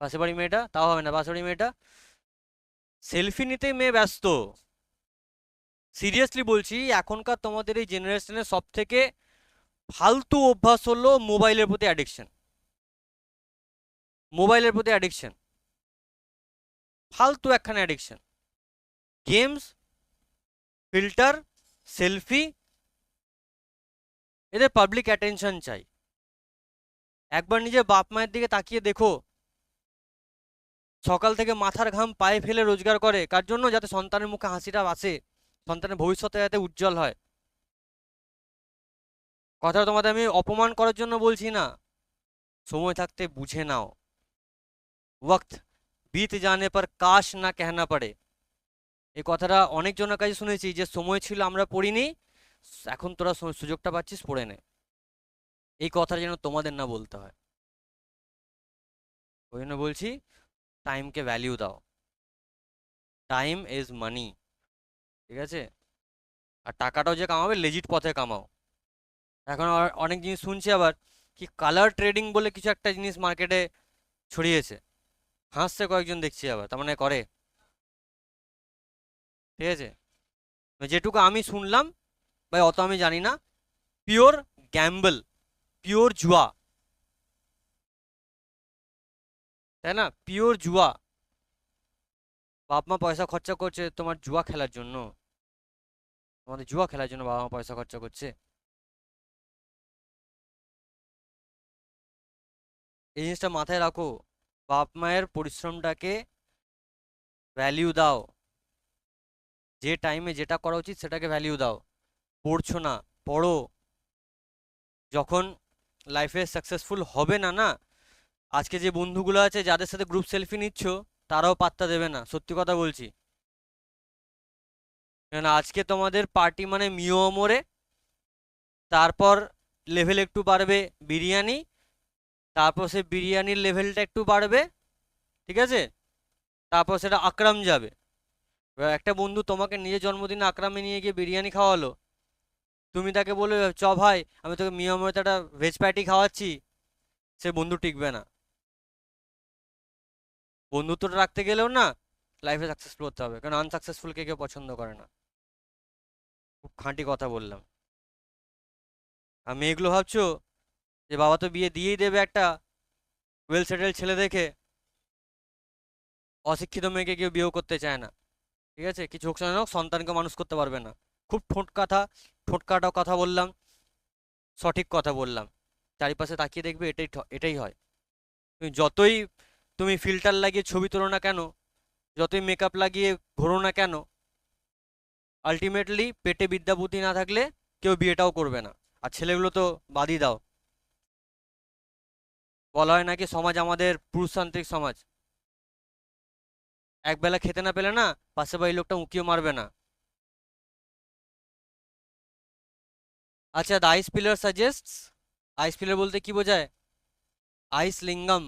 পাশে বাড়ি মেয়েটা, তাও হবে না পাশে বাড়ি মেয়েটা। সেলফি নিতেই মেয়ে ব্যস্ত। সিরিয়াসলি বলছি, এখনকার তোমাদের এই জেনারেশনের সব থেকে ফালতু অভ্যাস হলো মোবাইলের প্রতি অ্যাডিকশন মোবাইলের প্রতি অ্যাডিকশন ফালতু একখানে অ্যাডিকশন গেমস ফিল্টার সেলফি এদের পাবলিক অ্যাটেনশন চাই। একবার নিজের বাপ মায়ের দিকে তাকিয়ে দেখো। সকাল থেকে মাথার ঘাম পায়ে ফেলে রোজগার করে। কার জন্য? যাতে সন্তানের মুখে হাসিটা আসে সন্তানের ভবিষ্যতে যাতে উজ্জ্বল হয়। কথাটা তোমাদের আমি অপমান করার জন্য বলছি না। সময় থাকতে বুঝে নাও। ওয়াক্ত। বিত জানে পর কাশ না কেহনা পড়ে। এই কথাটা অনেকজনের কাছে শুনেছি যে, সময় ছিল আমরা পড়িনি, এখন তোরা সুযোগটা পাচ্ছিস, পড়ে নে। এই কথাটা যেন তোমাদের না বলতে হয়। ওই জন্য বলছি টাইমকে ভ্যালিউ দাও। টাইম ইজ মানি ঠিক আছে? আর টাকাটাও যে কামাবে লেজিট পথে কামাও। এখন অনেক জিনিস শুনছি আবার কি কালার ট্রেডিং বলে কিছু একটা জিনিস মার্কেটে ছড়িয়েছে। হাসছে কয়েকজন দেখছি আবার, তার মানে করে। ঠিক আছে? যেটুকু আমি শুনলাম, ভাই অত আমি জানি না। পিওর গ্যাম্বল পিওর জুয়া। তাই না? পিওর জুয়া। বাপ মা পয়সা খরচা করছে তোমার জুয়া খেলার জন্য। তোমাদের জুয়া খেলার জন্য বাবা মা পয়সা খরচা করছে। এই জিনিসটা মাথায় রাখো। বাপ মায়ের পরিশ্রমটাকে ভ্যালিউ দাও। যে টাইমে যেটা করা উচিত সেটাকে ভ্যালিউ দাও। পড়ছো না, পড়ো। যখন লাইফে সাকসেসফুল হবে না না আজকে যে বন্ধুগুলো আছে যাদের সাথে গ্রুপ সেলফি নিচ্ছ, তারাও পাত্তা দেবে না, সত্যি কথা বলছি। কেন আজকে তোমাদের পার্টি মানে মিও মোড়ে তারপর লেভেল একটু বাড়বে বিরিয়ানি, তারপর সে বিরিয়ানির লেভেলটা একটু বাড়বে, ঠিক আছে? তারপর সেটা আকরাম যাবে। এবার একটা বন্ধু তোমাকে নিজের জন্মদিনে আকরামে নিয়ে গিয়ে বিরিয়ানি খাওয়ালো। তুমি তাকে বলবে, চ ভাই, আমি তোকে মিয়ামতে একটা ভেজ প্যাটি খাওয়াচ্ছি। সে বন্ধু টিকবে না। বন্ধুত্বটা রাখতে গেলেও না লাইফে সাকসেসফুল হতে হবে। কারণ আনসাকসেসফুলকে কেউ পছন্দ করে না। খুব খাঁটি কথা বললাম। আর মেয়েগুলো ভাবছ যে বাবা তো বিয়ে দিয়েই দেবে একটা ওয়েল সেটেল ছেলে দেখে, অশিক্ষিত মেয়েকে কেউ বিয়েও করতে চায় না। ঠিক আছে? কিছু হোক হোক, সন্তানকে মানুষ করতে পারবে না। খুব ঠোঁট কথা, ঠোঁট কাটা কথা বললাম, সঠিক কথা বললাম। চারিপাশে তাকিয়ে দেখবে এটাই এটাই হয়। তুমি যতই তুমি ফিল্টার লাগিয়ে ছবি তোলো না কেন? যতই মেকআপ লাগিয়ে ঘোরো না কেন? আলটিমেটলি পেটে বিদ্যা বুদ্ধি না থাকলে কেউ বিয়েটাও করবে না। আর ছেলেগুলো তো বাদই দাও। বলা হয় নাকি সমাজ আমাদের পুরুষতান্ত্রিক সমাজ? একবেলা খেতে না পেলে না পাশে বাড়ির লোকটা উঁকিও মারবে না। আচ্ছা the ice pillar suggests ice pillar বলতে কি বোঝায়? আইস লিঙ্গম